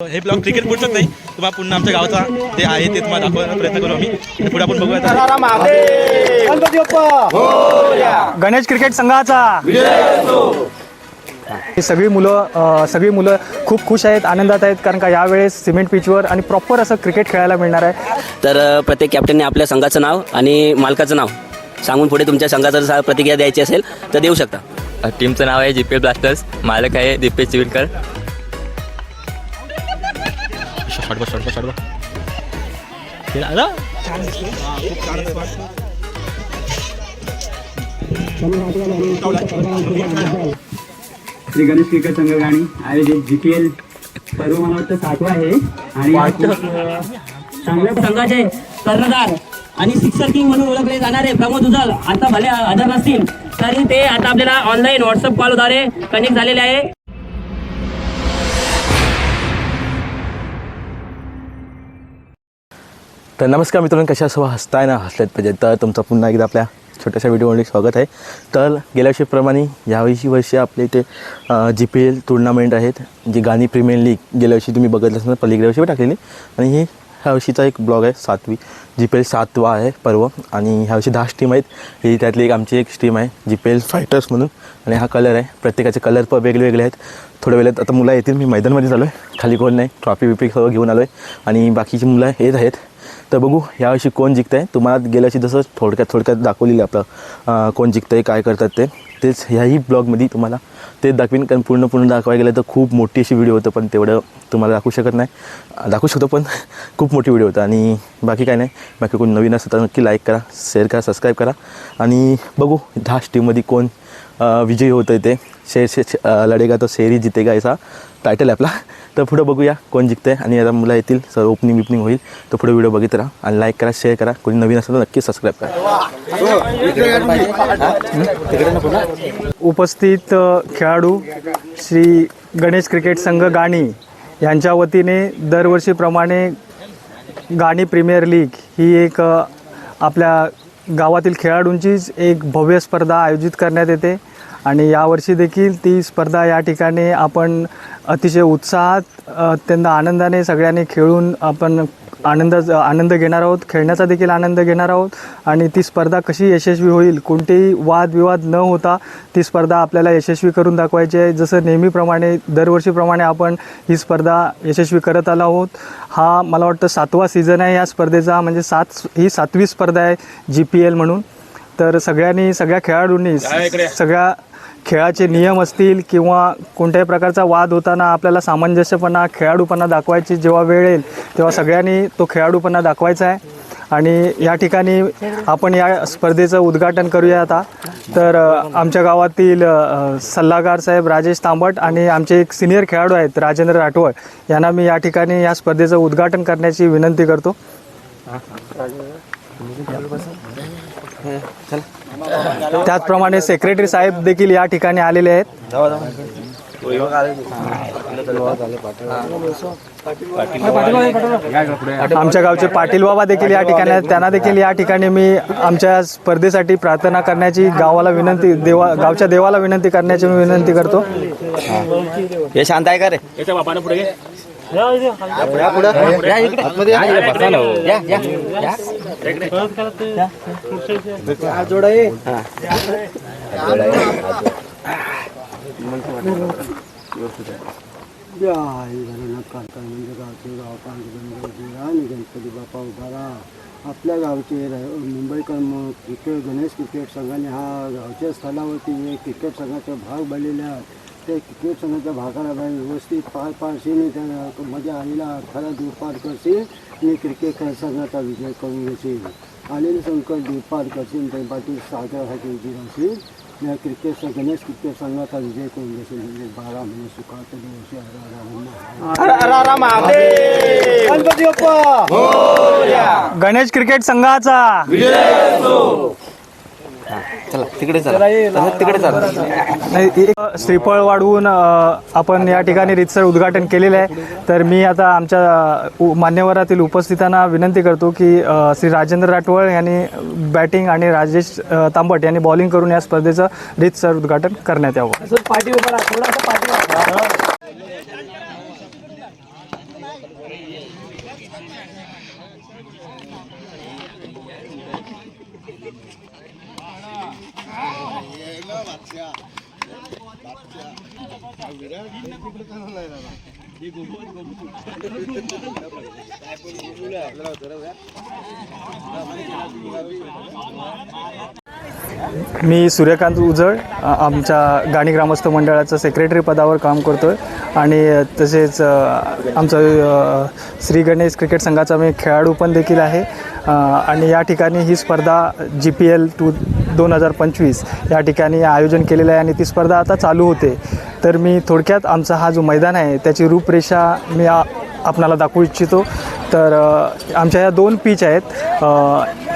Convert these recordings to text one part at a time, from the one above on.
हे blog cricket पुढचंच नाही. तुम्हाला पुन्हा आमच्या गावाचा ते आहे ते तुम्हाला दाखवण्याचा प्रयत्न करू आम्ही. पुढे आपण बघूया. गणेश क्रिकेट संघाचा. ही सगळी मुलं सगळी मुलं खूप खुश आहेत आनंदात आहेत कारण का यावेळेस सिमेंट पिचवर आणि प्रॉपर असं क्रिकेट खेळायला मिळणार आहे. तर प्रत्येक कॅप्टनने आपल्या संघाचं नाव आणि मालकाचं नाव सांगून पुढे तुमच्या संघाचं जर प्रतिक्रिया द्यायची असेल तर देऊ शकता. टीमचं नाव आहे जीपीएल ब्लास्टर्स मालक आहे Deepesh Chivilkar. Shot ball, shot ball, shot ball. खेळ? श्री गणेश क्रिकेट संघ गाणी आयोजित जी पी एल पर्व मला वाटतं सातवा आहे आणि चांगल्या संघाचे कर्णधार आणि सिक्सर किंग म्हणून ओळखले जाणारे प्रमोद उजल आता भले हजर नसतील तरी ते आता आपल्याला ऑनलाईन व्हॉट्सअप कॉलद्वारे कनेक्ट झालेले आहे तर नमस्कार मित्रांनो कशा सर्व हसताय ना? हसलेत पाहिजे तर तुमचं पुन्हा एकदा आपल्या छोट्याशा व्हिडिओमध्ये स्वागत आहे. तर गेल्या वर्षीप्रमाणे यावर्षी वर्षी आपल्या इथे जी पी एल टुर्नामेंट आहेत जी गाणी प्रीमियर लीग गेल्या वर्षी तुम्ही बघितलं असणार पलीकडे वर्षी टाकलेली. आणि ही ह्या वर्षीचा एक ब्लॉग आहे सातवी. जी पी एल सातवा आहे पर्व. आणि ह्या वर्षी दहा टीम आहेत. ही त्यातली एक आमची एक टीम आहे जी पी एल फायटर्स म्हणून. आणि हा कलर आहे. प्रत्येकाचे कलर पण वेगळे आहेत. थोड्या वेळात आता मुलं येतील. मी मैदानमध्ये चालू आहे खाली कोण नाही. ट्रॉफी बिफी सगळं घेऊन आलो आहे आणि बाकीची मुलं येत आहेत. तर बघू यावर्षी कोण जिंकत आहे तुम्हाला गेल्या वर्षी जसं थोडक्यात थोडक्यात दाखवलेलं आपलं कोण जिंकतं आहे काय करतात ते. तेच ह्याही ब्लॉगमध्ये तुम्हाला तेच दाखवीन कारण पूर्ण पूर्ण दाखवायला गेलं तर खूप मोठी अशी व्हिडिओ होतं पण तेवढं तुम्हाला दाखवू शकत नाही. दाखवू शकतो पण खूप मोठी व्हिडिओ होतं. आणि बाकी काय नाही. बाकी कोण नवीन असेल तर नक्की लाईक करा शेअर करा सबस्क्राईब करा. आणि बघू दहा टीममध्ये कोण विजयी होतं आहे ते. शेर शे लढेगा तो शेरी जितेगा असा टायटल आहे आपला. तर पुढं बघूया कोण जिंकतंय आणि आता मुलं येतील सर ओपनिंग बिपनिंग होईल. तर पुढे व्हिडिओ बघित राहा आणि लाईक करा शेअर करा. कोणी नवीन असेल तर नक्की सबस्क्राईब करा. उपस्थित खेळाडू श्री गणेश क्रिकेट संघ गाणी यांच्या वतीने दरवर्षीप्रमाणे गाणी प्रीमियर लीग ही एक आपल्या गावातील खेळाडूंचीच एक भव्य स्पर्धा आयोजित करण्यात येते. आणि यावर्षी देखील ती स्पर्धा या ठिकाणी आपण अतिशय उत्साहात अत्यंत आनंदाने सगळ्यांनी खेळून आपण आनंद आनंद घेणार आहोत खेळण्याचा देखील आनंद घेणार आहोत आणि ती स्पर्धा कशी यशस्वी होईल कोणतेही वादविवाद न होता ती स्पर्धा आपल्याला यशस्वी करून दाखवायची आहे. जसं नेहमीप्रमाणे दरवर्षीप्रमाणे आपण ही स्पर्धा यशस्वी करत आलो आहोत. हा मला वाटतं सातवा सीझन आहे या स्पर्धेचा म्हणजे सात ही सातवी स्पर्धा आहे जी पी एल म्हणून. तर सगळ्यांनी सगळ्या खेळाडूंनी सगळ्या खेळाचे नियम असतील किंवा कोणत्याही प्रकारचा वाद होताना आपल्याला सामंजस्यपणा खेळाडूपणा दाखवायची जेव्हा वेळ येईल तेव्हा सगळ्यांनी तो खेळाडूपणा दाखवायचा आहे. आणि या ठिकाणी आपण या स्पर्धेचं उद्घाटन करूया आता. तर आमच्या गावातील सल्लागार साहेब राजेश तांबट आणि आमचे एक सिनियर खेळाडू आहेत राजेंद्र राठोड. यांना मी या ठिकाणी या स्पर्धेचं उद्घाटन करण्याची विनंती करतो. त्याचप्रमाणे सेक्रेटरी साहेब देखील या ठिकाणी आलेले आहेत. आमच्या गावचे पाटील बाबा देखील या ठिकाणी आहेत. त्यांना देखील या ठिकाणी मी आमच्या स्पर्धेसाठी प्रार्थना करण्याची गावाला विनंती देवा गावच्या देवाला विनंती करण्याची मी विनंती करतो. हे शांत आहे का रे? गणपती बाप्पा उभारा. आपल्या गावचे र- मुंबईकर म- क्रिकेट गणेश क्रिकेट संघाने हा गावच्या स्थळावरती एक क्रिकेट संघाचा भाग बनलेले आहेत ते क्रिकेट संघाच्या भागाला व्यवस्थित पार पाडशील त्या मजा आईला खरा दूरपार करशील आणि क्रिकेट खेळ संघाचा विजय करून घेशील. आलेले संकट दूरपार करशील ते पाटील सागरासाठी विजय राहशील. या क्रिकेट संघ- गणेश क्रिकेट संघाचा विजय करून घेशील. म्हणजे बारा महिने सुखात दिवशी गणेश क्रिकेट संघाचा. तिकडे चला. तिकडे चला. नाही, एक श्रीफळ वाढवून अ, आपण या ठिकाणी रितसर उद्घाटन केलेलं आहे. तर मी आता आमच्या उ- मान्यवरातील उपस्थितांना विनंती करतो की अ, श्री राजेंद्र राठवळ यांनी बॅटिंग आणि राजेश अ, तांबट यांनी बॉलिंग करून या स्पर्धेचं रितसर उद्घाटन करण्यात यावं. मी सूर्यकांत उजळ आमच्या गाणी ग्रामस्थ मंडळाचं सेक्रेटरी पदावर काम करतो आहे आणि तसेच आमचं श्री गणेश क्रिकेट संघाचा मी खेळाडू पण देखील आहे. आणि या ठिकाणी ही स्पर्धा जी पी एल टू दोन हजार पंचवीस या ठिकाणी आयोजन केलेलं आहे आणि ती स्पर्धा आता चालू होते. तर मी थोडक्यात आमचा हा जो मैदान आहे त्याची रूपरेषा मी आपणाला दाखवू इच्छितो. तर आमच्या या दोन पीच आहेत.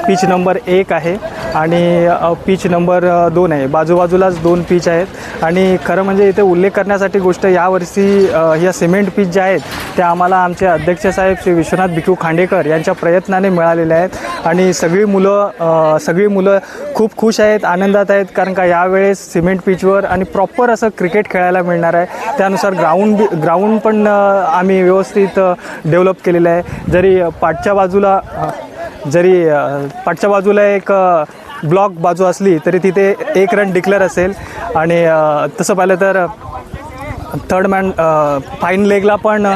पीच नंबर एक आहे आणि पीच नंबर दोन आहे. बाजूबाजूलाच दोन पीच आहेत. आणि खरं म्हणजे इथे उल्लेख करण्यासाठी गोष्ट यावर्षी ह्या या सिमेंट पीच ज्या आहेत त्या आम्हाला आमचे अध्यक्ष साहेब श्री विश्वनाथ भिकू खांडेकर यांच्या प्रयत्नाने मिळालेल्या आहेत. आणि सगळी मुलं सगळी मुलं खूप खुश आहेत आनंदात आहेत कारण का यावेळेस सिमेंट पिचवर आणि प्रॉपर असं क्रिकेट खेळायला मिळणार आहे. त्यानुसार ग्राउंड ग्राउंड पण आम्ही व्यवस्थित डेव्हलप केलेलं आहे. जरी पाठच्या बाजूला जरी पाठच्या बाजूला एक ब्लॉक बाजू असली तरी तिथे एक रन डिक्लेअर असेल. आणि तसं पाहिलं तर थर्ड मॅन फाईन लेगला पण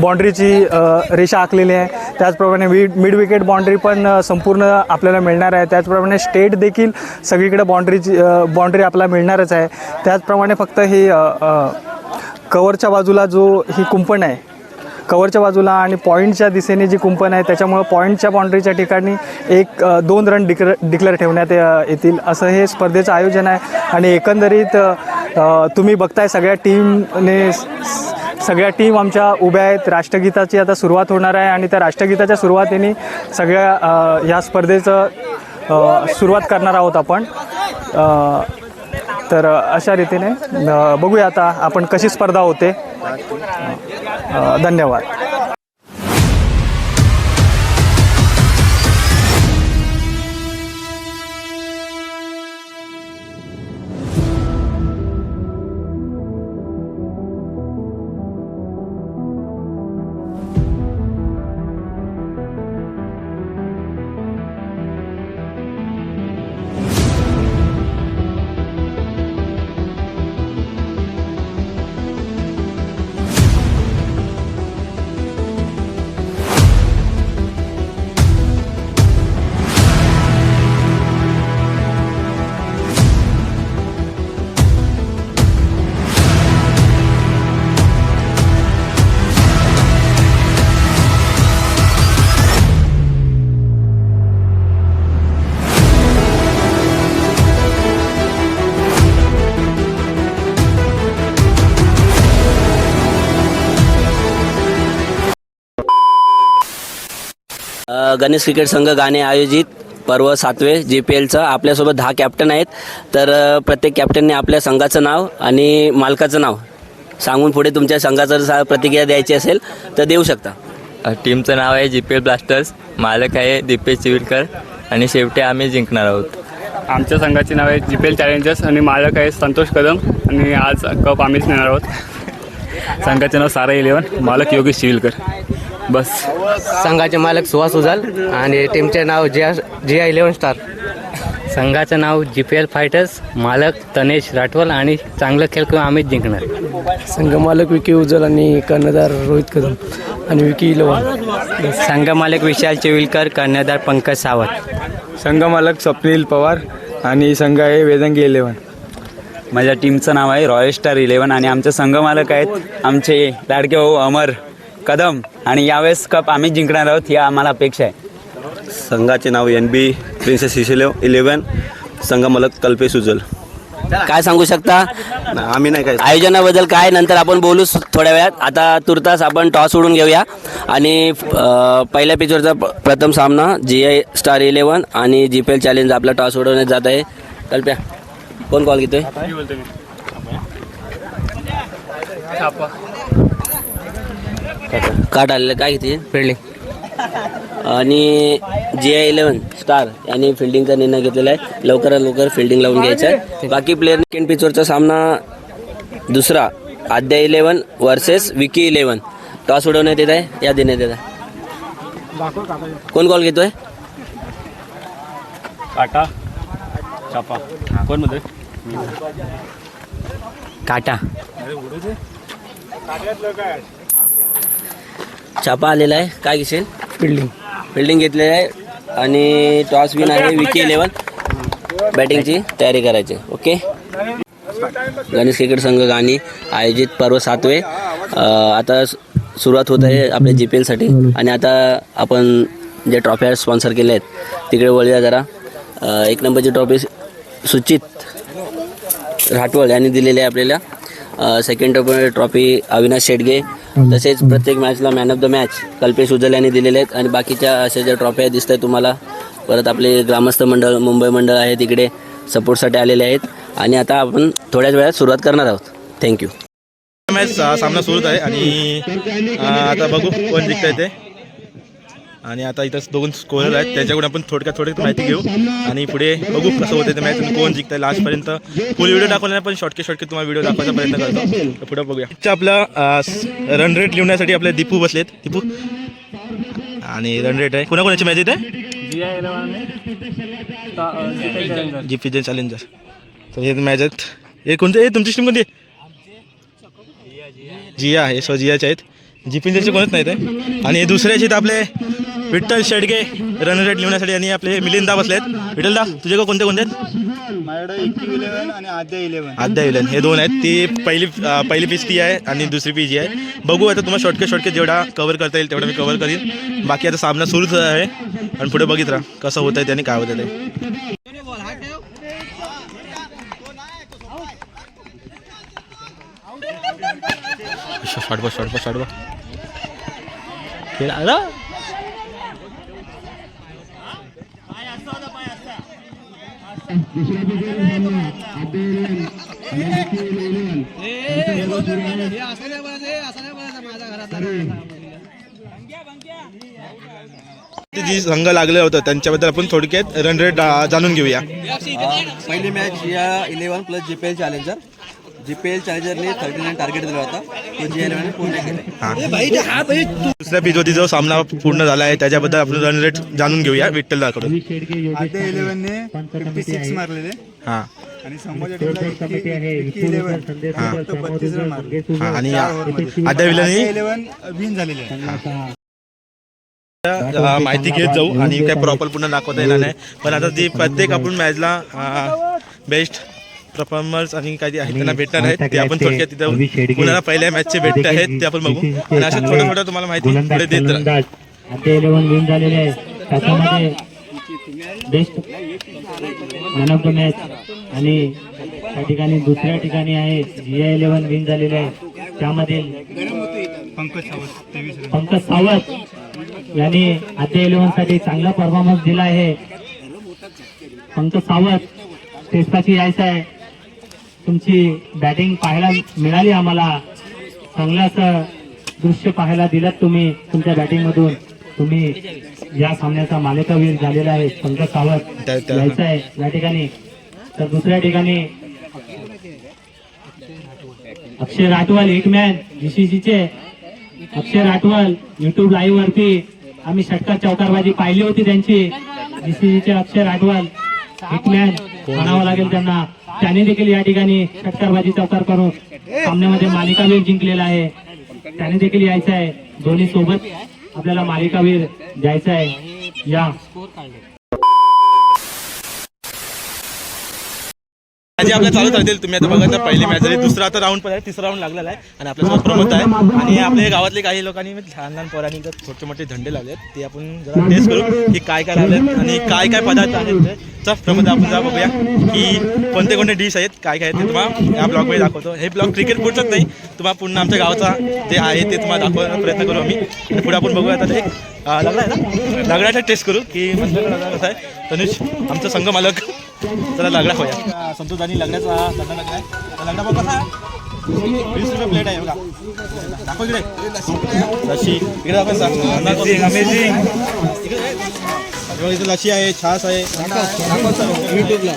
बाँड्रीची रेषा आखलेली आहे. त्याचप्रमाणे वि मिड विकेट बाँड्री पण संपूर्ण आपल्याला मिळणार आहे. त्याचप्रमाणे स्टेट देखील सगळीकडे बाँड्रीची बाँड्री आपल्याला मिळणारच आहे. त्याचप्रमाणे फक्त ही कवरच्या बाजूला जो ही कुंपण आहे कवरच्या बाजूला आणि पॉईंटच्या दिशेने जी कुंपण आहे त्याच्यामुळं पॉईंटच्या बाउंड्रीच्या ठिकाणी एक दोन रन डिक्लेअर डिक्लेअर ठेवण्यात येतील. असं हे स्पर्धेचं आयोजन आहे. आणि एकंदरीत तुम्ही बघताय सगळ्या टीमने सगळ्या टीम आमच्या उभ्या आहेत. राष्ट्रगीताची आता सुरुवात होणार आहे आणि त्या राष्ट्रगीताच्या सुरुवातीने सगळ्या ह्या स्पर्धेचं सुरुवात करणार आहोत आपण. तर अशा रीतीने बघूया आता आपण कशी स्पर्धा होते. धन्यवाद. गणेश क्रिकेट संघ गाणे आयोजित पर्व सातवे जे पी एलचं आपल्यासोबत दहा कॅप्टन आहेत. तर प्रत्येक कॅप्टनने आपल्या संघाचं नाव आणि मालकाचं नाव सांगून पुढे तुमच्या संघाचं जर प्रतिक्रिया द्यायची असेल तर देऊ शकता. टीमचं नाव आहे जी पी एल ब्लास्टर्स मालक आहे दीपेश चिविलकर आणि शेवटी आम्ही जिंकणार आहोत. आमच्या संघाचे नाव आहे जी पी एल चॅलेंजर्स आणि मालक आहे संतोष कदम. आणि आज कप आम्हीच नेणार आहोत. संघाचे नाव सारा इलेवन मालक योगेश चिविलकर बस. संघाचे मालक सुहास उजाल आणि टीमचे नाव जिया जिया इलेवन स्टार. संघाचं नाव जी पी एल फायटर्स मालक तनेश राठवल आणि चांगलं खेळ किंवा आम्हीच जिंकणार. संघ मालक विकी उज्ज्वल आणि कर्णधार रोहित कदम आणि विकी इलवान संघ मालक विशाल चिविलकर कर्णधार पंकज सावंत. संघ मालक स्वप्नील पवार आणि संघ आहे वेदंगी इलेवन माझ्या टीमचं नाव आहे रॉयल स्टार इलेवन आणि आमचे संघ मालक आहेत आमचे लाडके भाऊ अमर कदम. आणि यावेळेस कप आम्ही जिंकणार आहोत ही आम्हाला अपेक्षा आहे. संघाचे नाव एन बी प्रिन्सेस इलेव इलेवन संघ मालक कल्पेश उज्ज्वल काय सांगू शकता? आम्ही नाही काय आयोजनाबद्दल काय नंतर आपण बोलू स- थोड्या वेळात. आता तुर्तास आपण टॉस उडून घेऊया. आणि पहिल्या पिचवरचा प्रथम सामना जी आय स्टार इलेवन आणि जी पी एल चॅलेंज आपला टॉस उडवण्यात जात आहे. कल्प्या. कोण कॉल घेतोय? काट आलेलं काय घेते फिल्डिंग आणि जी आय इलेवन स्टार यांनी फिल्डिंगचा निर्णय घेतलेला आहे. लवकरात लवकर फिल्डिंग लावून घ्यायचं आहे. बाकी प्लेअर सेकंड पिचवरचा सामना दुसरा. Aadya eleven versus Vicky eleven toss उडवण्यात येत आहे. या देण्यात येत आहे. कोण कॉल घेतोय? काटा चापा. कोण काटा. छापा आलेला आहे. काय घेशील? फिल्डिंग फिल्डिंग घेतलेलं आहे. आणि टॉस विन आहे विकी इलेवन बॅटिंगची तयारी करायची. ओके गणेश क्रिकेट संघ गाणी आयोजित पर्व सातवे. आता सुरुवात होत आहे आपल्या जी पी एलसाठी आणि आता आपण जे ट्रॉफ्या स्पॉन्सर केले आहेत तिकडे वळूया जरा. एक नंबरची ट्रॉफी सुचित राठवळ यांनी दिलेली आहे आपल्याला. सेकंड ट्रॉफी अविनाश शेडगे तसेच प्रत्येक मॅचला man of the match Kalpesh Ujal यांनी दिलेले आहेत. आणि बाकीच्या अशा ज्या ट्रॉफ्या दिसत आहेत तुम्हाला. परत आपले ग्रामस्थ मंडळ मुंबई मंडळ आहे तिकडे सपोर्टसाठी आलेले आहेत. आणि आता आपण थोड्याच वेळात सुरुवात करणार आहोत. थँक्यू मॅच सामना सुरूच आहे आणि आता बघू कोण जिंकता येते आणि आता इथं दोन स्कोरर आहेत. त्याच्याकडून आपण थोडक्यात थोडक्यात माहिती घेऊ. आणि पुढे बघू कसं होतं ते मॅच कोण जिंकतंय लास्टपर्यंत फुल व्हिडिओ दाखवला पण शॉर्टके शॉर्टके तुम्हाला व्हिडिओ दाखवायचा प्रयत्न करतो. पुढे बघूया. आपला रन रेट लिहिण्यासाठी आपले दीपू बसलेत. दीपू? आणि रन रेट आहे. कोणाकोणाची मॅच येते जी पी जे चॅलेंजर तर हे मॅच आहेत. हे कोणते? हे तुमची टीम कोणती? जिया हे सो जियाचे आहेत. जी पी कोणच नाहीत आणि हे दुसऱ्याचे आहेत आपले विठ्ठल शेडगे रन रेट लिहिण्यासाठी आणि आपले मिलिंदा बसले आहेत विठ्ठलदा तुझे कोणते कोणते आहेत? माझ्याकडे आणि आद्या विलन हे दोन आहेत. ती पहिली पहिली पीच ती आहे आणि दुसरी पीच जी आहे. बघू आता तुम्हाला शॉर्टकट शॉर्टकट जेवढा कव्हर करता येईल तेवढा मी कव्हर करीन. बाकी आता सामना सुरूच आहे. आणि पुढे बघित राहा कसं होत आहे त्याने काय होतं ते. Short ball short ball short ball खेळ आला? जी संघ लागले होतं त्यांच्याबद्दल आपण थोडक्यात रन रेट जाणून घेऊया. पहिली मॅच या eleven plus G P L challenger G P L चॅलेंजरने thirty nine target दिला होता. तो जी इलेव्हन पूर्ण केला दुसऱ्या पिचवरती जो सामना पूर्ण झाला आहे त्याच्याबद्दल आपण रन रेट जाणून घेऊया. विठ्ठल आद्या इलेव्हनने फिफ्टी सिक्स मारलेले. हां. आणि समोरच्या टीमला इक्की इलेव्हन फक्त बत्तीस रन मारले. हां आणि चार ओव्हरमध्ये. आद्या आद्या विलानी इलेव्हन विन झालेले आहे अ, माहिती घेत जाऊ. आणि काय प्रॉपर पुन्हा दाखवता येणार नाही. पण आता ती प्रत्येक आपण मॅचला बेस्ट परफॉर्मर्स आणि काही आहे त्यांना भेटणार आहेत. ते आपण थोडक्यात तिथं पुन्हा पहिल्या मॅचचे भेटत आहेत. ते आपण बघू. आणि असं थोडं थोडं तुम्हाला माहिती पुढे देत. आता आणि त्या ठिकाणी दुसऱ्या ठिकाणी आहे. जी आय इलेव्हन विन झालेले आहे. त्यामधील पंकज सावंत यांनी आद्य इलेव्हनसाठी चांगला परफॉर्मन्स दिला आहे. पंकज सावंत टेस्टाची यायचं आहे तुमची बॅटिंग पाहायला मिळाली आम्हाला. चांगलं असं दृश्य पाहायला दिलं तुम्ही तुमच्या बॅटिंग मधून. तुम्ही या सामन्याचा मालिकावीर झालेला आहे पंकज सावंत. त्या- आहे या ठिकाणी. तर दुसऱ्या ठिकाणी अक्षय राठवाल हिटमॅन जीसीसीचे अक्षय राठवाल युट्यूब लाईव्ह वरती. आम्ही षटकार चौकारबाजी पाहिली होती त्यांची. जीसीसीचे अक्षय राठवाल हिटमॅन म्हणावं लागेल त्यांना. त्याने देखील या ठिकाणी षटकारबाजी चौकार करून सामन्यामध्ये मालिकावीर जिंकलेला आहे. त्याने देखील यायचं आहे. दोन्ही सोबत आपल्याला मालिकावीर द्यायचा आहे. या. जे आपल्या चालू राहतील. तुम्ही आता बघा तर पहिली मॅच झाली दुसरा आता राऊंड पण आहे तिसरा राऊंड लागलेला आहे. आणि आपल्यासोबत प्रमोद आहे. आणि आपल्या गावातले काही लोकांनी म्हणजे लहान लहान पोरांनी छोटे मोठे झंडे लावले आहेत. ते आपण जरा टेस्ट करू की काय काय लावलेत आणि काय काय पदार्थ आहेत चल प्रमोद आपण जा बघूया की कोणते कोणते डिश आहेत काय काय आहेत ते तुम्हाला या ब्लॉगमध्ये दाखवतो. हे ब्लॉग क्रिकेट पुढचंच नाही. तुम्हाला पुन्हा आमच्या गावाचा जे आहे ते तुम्हाला दाखवण्याचा प्रयत्न करू आम्ही. आणि पुढे आपण बघूया आता ते. लग्न आहे ना? लग्नाचा टेस्ट करू की म्हणजे कसं आहे. तनुष आमचा संघ मालक. चला लग्न होया संतोष आणि लग्नाचा लग्न लग्न आहे. तर लग्न बघ कसा आहे. वीस रुपये प्लेट आहे बघा. दाखव इकडे. लशी इकडे दाखव. अमेझिंग इकडे लशी आहे छास आहे. युट्यूबला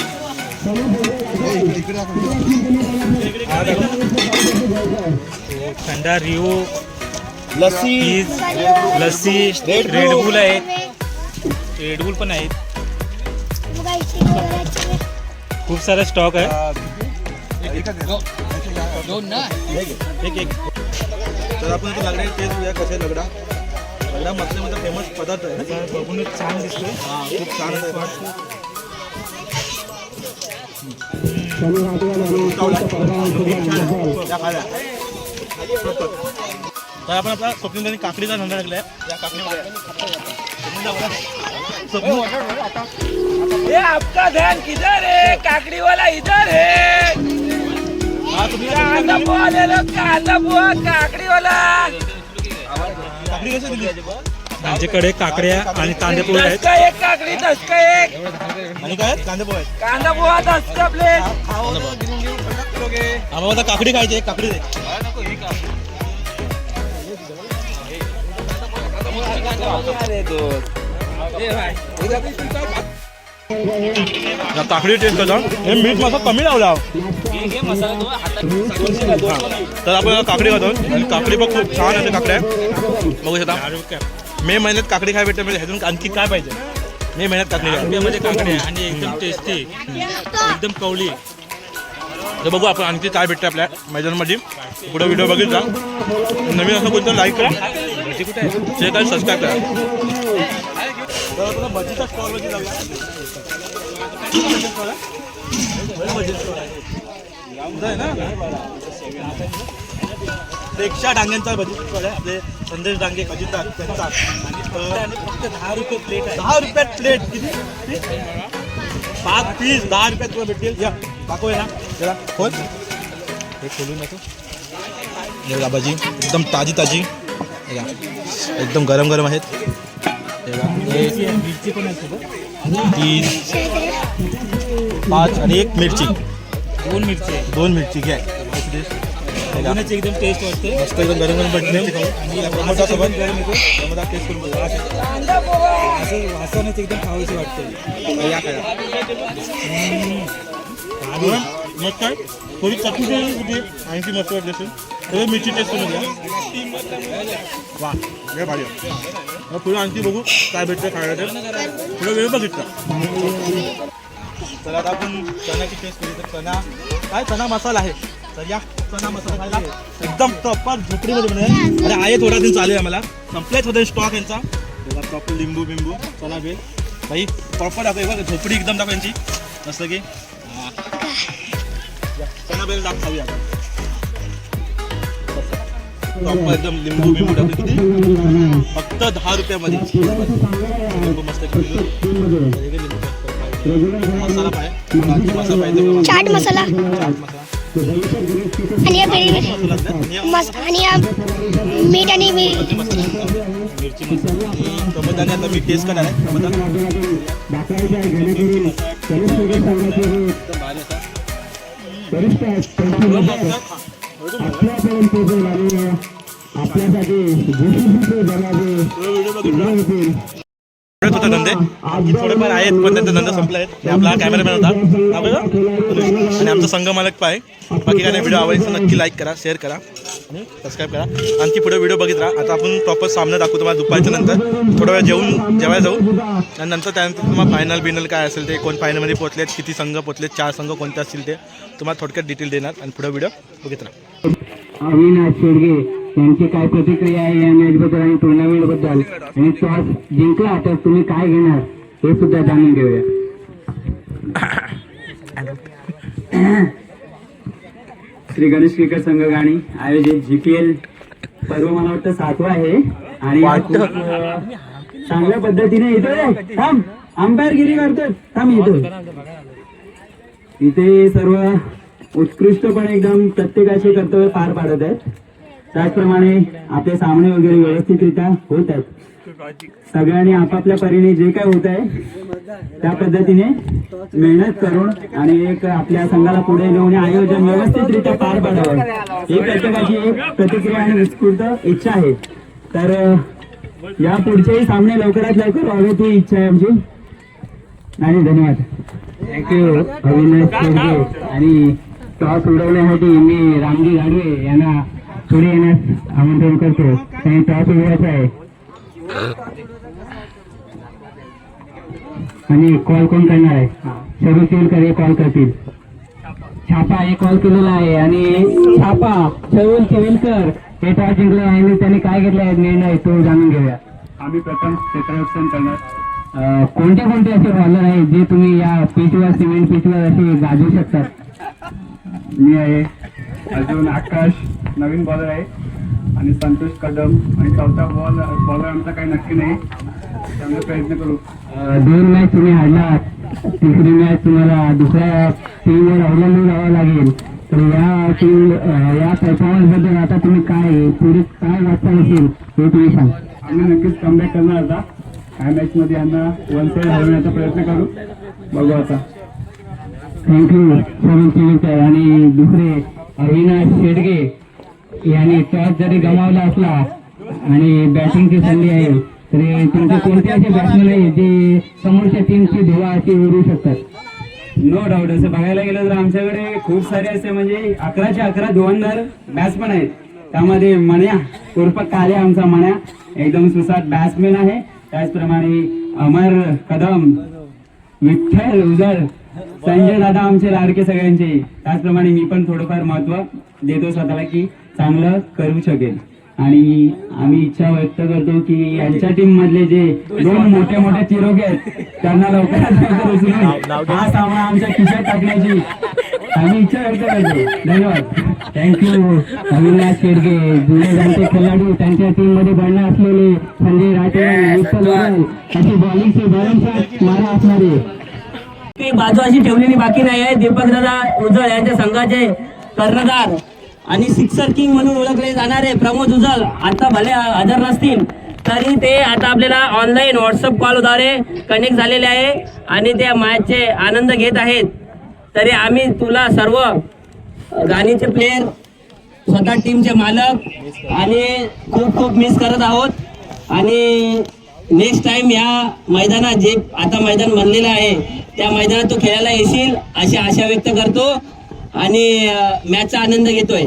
थंडा रिओ. लस्सी. लस्सी. रेडबुल आहेत रेडबुल पण आहेत खूप सारा स्टॉक आहे. एक एक तर आपण इथे लागले टेस्ट करूया कसे लगडा. लगडा मसल्यामध्ये फेमस पदार्थ आहे. बघूनच छान दिसतोय. हा खूप छान आहे. तर आपण आपला स्वप्नील काकडीचा धंदा लागलाय. या काकडीमध्ये. आपका ध्यान किधर है? काकड़ी वाला इधर है. कांदा पोहा ले लो कांदा पोहा काकड़ी वाला त्यांच्याकडे काकड्या आणि कांदे पोहे आहेत. दस का एक काकड़ी दस का एक. आणि काय आहेत? कांदे पोहे. कांदा पोहा दस का प्लेट आम्हाला आता काकडी खायची आहे, काकडी दे. या काकडी टेस्ट करा. हे मीठ मसा कमी लावला. तर आपण काकडी खातो आणि काकडी पण खूप छान आहे काकड्या. बघू शकता. मे महिन्यात काकडी खाय भेटते म्हणजे ह्यातून आणखी काय पाहिजे? मे महिन्यात काकडी मध्ये काकड्या आणि एकदम टेस्टी एकदम कवली. तर बघू आपण आणखी काय भेटते आपल्या मैदानामध्ये. पुढे व्हिडिओ बघितला. नवीन असं कोणतं लाईक करा. जे काय सबस्क्राईब करा. तर तुला भजीचा स्टॉलवरती जाऊया इथं आहे डांग्यांचा भजी स्टॉल आहे. आपले संदेश डांगे अजितदार त्यांचा. आणि फक्त दहा रुपये प्लेट आहे. दहा रुपयात प्लेट किती? पाच पीस दहा रुपयात तुला भेटतील. या दाखव ना जरा. खोल. हे खोलू नको हे भजी एकदम ताजी ताजी. एकदम गरम गरम आहेत. हे तीन पाच आणि एक मिरची। दोन मिरची आहे दोन मिरची घ्या. दोनच एकदम टेस्ट वाटते मस्त एकदम गरम गरम भेटले आणि टोमॅटो टेस्ट करून बघा असं वासानेच एकदम खावीशी वाटते या करा मग काय थोडी चटणी मस्त वाटली असेल हे मिरची टेस्ट करून घ्या. वा. हे भारी मग पुढे आणखी बघू काय भेटतं खायला ते पुढे वेळ बघितला. तर आता आपण चण्याची टेस्ट केली तर चणा काय चणा मसाला आहे? तर या चणा मसाला खायला एकदम प्रॉपर झोपडीमध्ये बनवूया अरे आहे थोडा दिन चालू आहे आम्हाला. संपलेच होते स्टॉक यांचा. बघा प्रॉपर लिंबू बिंबू. चणा बेल भाई प्रॉपर दाखव. बघा झोपडी एकदम दाखव यांची. मस्त की. या, चणा बेल दाख खाऊया आपण. प्रॉपर एकदम लिंबू बिंबू टाकून किती फक्त दहा रुपयामध्ये लिंबू मस्त मसाला पाहिजे मसाला पाहिजे चाट मसाला चाट मसाला आणि या पेरी मसाला असतं. आणि या मस्त आणि या मीठ आणि मिरची मसाला आता मी टेस्ट करणार आहे टमाटा थोडे होता धंदे. थोडेफार आहेत पण त्यांचा धंदा संपला आहे आपला कॅमेरामॅन होता. आणि आमचा संघ मालक पाय बाकी काय नाही व्हिडिओ आवडायचं नक्की लाईक करा शेअर करा. आणि सबस्क्राईब करा. आणखी पुढे व्हिडिओ बघित राहा आता आपण प्रॉपर सामने दाखवू तुम्हाला दुपारच्या नंतर. थोडा वेळ जेवून जेवायला जाऊ. आणि नंतर त्यानंतर तुम्हाला फायनल बिनल काय असेल ते कोण फायनलमध्ये पोहोचलेत किती संघ पोहोचलेत चार संघ कोणते असतील ते तुम्हाला थोडक्यात डिटेल देणार. आणि पुढे व्हिडिओ बघित राहा अविनाश शेडगे यांची काय प्रतिक्रिया आहे या मॅच बद्दल आणि टुर्नामेंटबद्दल? आणि टॉस जिंकला तर तुम्ही काय घेणार? हे सुद्धा जाणून घेऊया. श्री गणेश क्रिकेट संघ गाणी आयोजित जी पी एल पर्व मला वाटतं सातवा आहे. आणि चांगल्या पद्धतीने इथे थांब अंपायरगिरी करतोय थांब इथे. इथे सर्व उत्कृष्टपणे एकदम प्रत्येकाचे कर्तव्य पार पाडत आहेत. त्याचप्रमाणे आपले सामने वगैरे व्यवस्थितरित्या होत आहेत. सगळ्यांनी आपापल्या परीने जे काय होत आहे त्या पद्धतीने मेहनत करून आणि एक आपल्या संघाला पुढे नेऊन आयोजन व्यवस्थितरित्या पार पाडावं. ही प्रत्येकाची एक प्रतिक्रिया आणि उत्स्फूर्त इच्छा आहे. तर या पुढचेही सामने लवकरात लवकर व्हावेत ही इच्छा आहे आमची. आणि धन्यवाद. थँक्यू अविनाश आणि टॉस उडवण्यासाठी मी रामजी गाडवे यांना पुढे येण्यास आमंत्रण करतो. त्यांनी टॉप घ्यायचा आहे. आणि कॉल कोण करणार आहे? सर्व सिविलकर हे कॉल करतील. छापा हे कॉल केलेला आहे. आणि छापा शरुल सिविलकर हे टॉस जिंकले आणि त्यांनी काय घेतले आहे? निर्णय तो जाणून घेऊया. आम्ही प्रथम क्षेत्ररक्षण करणार. कोणते कोणते असे बॉलर आहेत जे तुम्ही या पिचवर सिमेंट पिचवर असे गाजवू शकतात? मी आहे अजून आकाश नवीन बॉलर आहे. आणि संतोष कदम आणि चौथा बॉल बॉलर आमचा काही नक्की नाही. त्यामुळे प्रयत्न करू. दोन मॅच तुम्ही हारलात. तिसरी मॅच तुम्हाला दुसऱ्या टीमवर अवलंबून राहावं लागेल. तर या टीम या परफॉर्मन्सबद्दल आता तुम्ही काय पुढे काय वाटता असेल? हे तुम्ही सांग. आम्ही नक्कीच कमबॅक करणार आता. ह्या मॅचमध्ये यांना वन साईड हरवण्याचा प्रयत्न करू. बघू आता. थँक्यू आणि दुसरे अविनाश शेडगे. याने टॉस जरी गमावला असला आणि बॅटिंगची संधी आहे तरी तुमचे कोणते असे बॅट्समॅन आहे जे समोरच्या टीमची धुवा अशी उडू शकतात? नो डाऊट असं बघायला गेलं तर आमच्याकडे खूप सारे असे म्हणजे अकराचे अकरा धुवंदार बॅट्समन आहेत. त्यामध्ये मण्या उर्फ काले आमचा मण्या एकदम सुसाट बॅट्समॅन आहे. त्याचप्रमाणे अमर कदम विठ्ठल उजळ संजय दादा आमचे लाडके सगळ्यांचे. त्याचप्रमाणे मी पण थोडंफार महत्त्व देतो स्वतःला की चांगलं करू शकेल. आणि आम्ही इच्छा व्यक्त करतो की यांच्या टीम मधले जे दोन मोठ्या मोठ्या चिरोके आहेत त्यांना लवकरात लवकर उचलून हा सामना आमच्या खिशात टाकण्याची आम्ही इच्छा व्यक्त करतो. धन्यवाद. थँक्यू अविनाश शेडगे जुने जाणते खेळाडू त्यांच्या टीममध्ये बनले असलेले संजय राठोड विठ्ठल उजळ अशी बॉलिंगची भरमसाठ मारा असणारे. बाजू अशी ठेवलेली बाकी नाही आहे. दीपक दादा उजळ यांच्या संघाचे कर्णधार. आणि सिक्सर किंग म्हणून ओळखले जाणारे प्रमोद उजल आता भले हजर नसतील तरी ते आता आपल्याला ऑनलाईन व्हॉट्सअप कॉलद्वारे कनेक्ट झालेले आहे आणि त्या मॅचचे आनंद घेत आहेत. तरी आम्ही तुला सर्व गाणीचे प्लेयर स्वतः टीमचे मालक आणि खूप खूप मिस करत आहोत. आणि नेक्स्ट टाइम या मैदानात जे आता मैदान बनलेलं आहे त्या मैदानात तू खेळायला येशील अशी आशा व्यक्त करतो. आणि मॅचचा आनंद घेतोय.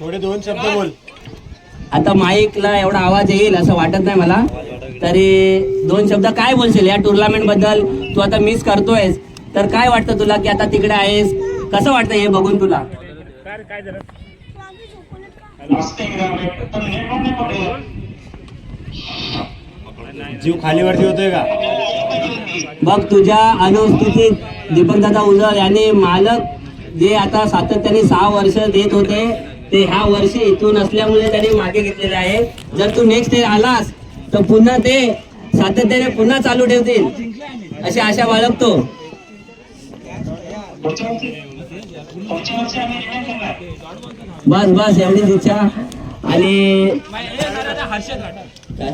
थोडे दोन शब्द बोल. आता माईकला एवढा आवाज येईल असं वाटत नाही मला. तरी दोन शब्द काय बोलशील? या टुर्नामेंटबद्दल तू आता मिस करतोयस. तर काय वाटतं तुला की आता तिकडे आहेस? कसं वाटतं हे बघून तुला? जीव खालीवरती होतोय का? बघ तुझ्या अनुपस्थितीत दीपकदादा उजळ यांनी मालक जे आता सातत्याने सहा वर्ष देत होते ते ह्या वर्षी इथून असल्यामुळे त्यांनी मागे घेतलेले आहे. जर तू नेक्स्ट डे आलास तर पुन्हा ते सातत्याने पुन्हा चालू ठेवतील अशी आशा बाळगतो. बस बस एवढीच इच्छा. आणि काय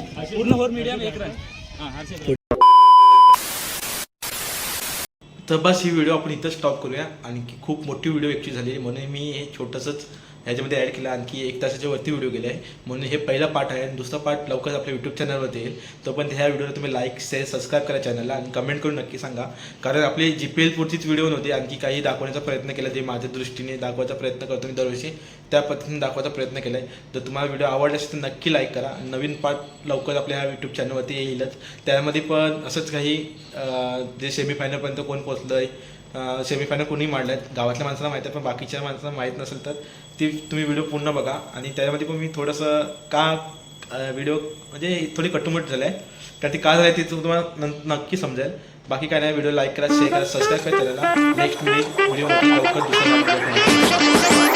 तर बस ही व्हिडिओ आपण इथं स्टॉप करूया. आणि की खूप मोठी व्हिडिओ एकची झालेली म्हणून मी हे छोटंसंच ह्याच्यामध्ये ॲड केला. आणखी एक तासाच्या वरती व्हिडिओ गेले. आहे म्हणून हे पहिला पार्ट आहे. आणि दुसरा पार्ट लवकरच आपल्या यूट्यूब चॅनलवरती येईल. तोपर्यंत ह्या व्हिडिओला तुम्ही लाईक शेअर सबस्क्राईब करा चॅनलला आणि कमेंट करून नक्की सांगा. कारण आपली जी पी एल पुरतीच व्हिडिओ नव्हती. आणखी काही दाखवण्याचा प्रयत्न केला. जे माझ्या दृष्टीने दाखवायचा प्रयत्न करतो मी दरवर्षी त्या पद्धतीने दाखवायचा प्रयत्न केला आहे जर तुम्हाला व्हिडिओ आवडला असेल तर नक्की लाईक करा. नवीन पार्ट लवकर आपल्या ह्या यूट्यूब चॅनलवरती येईलच. त्यामध्ये पण असंच काही जे सेमीफायनलपर्यंत कोण पोचलं आहे सेमीफायनल कोणी मांडलं आहेत गावातल्या माणसांना माहीत आहे पण बाकीच्या माणसांना माहीत नसेल तर ती तुम्ही व्हिडिओ पूर्ण बघा. आणि त्याच्यामध्ये पण मी थोडंसं का व्हिडिओ म्हणजे थोडी कटुमट झालं आहे कारण ती का झाली ती तुम्हाला नक्की समजेल. बाकी काय नाही व्हिडिओ लाईक करा शेअर करा सबस्क्राईब करा नेक्स्ट व्हिडिओ व्हिडिओ लवकर दुसऱ्या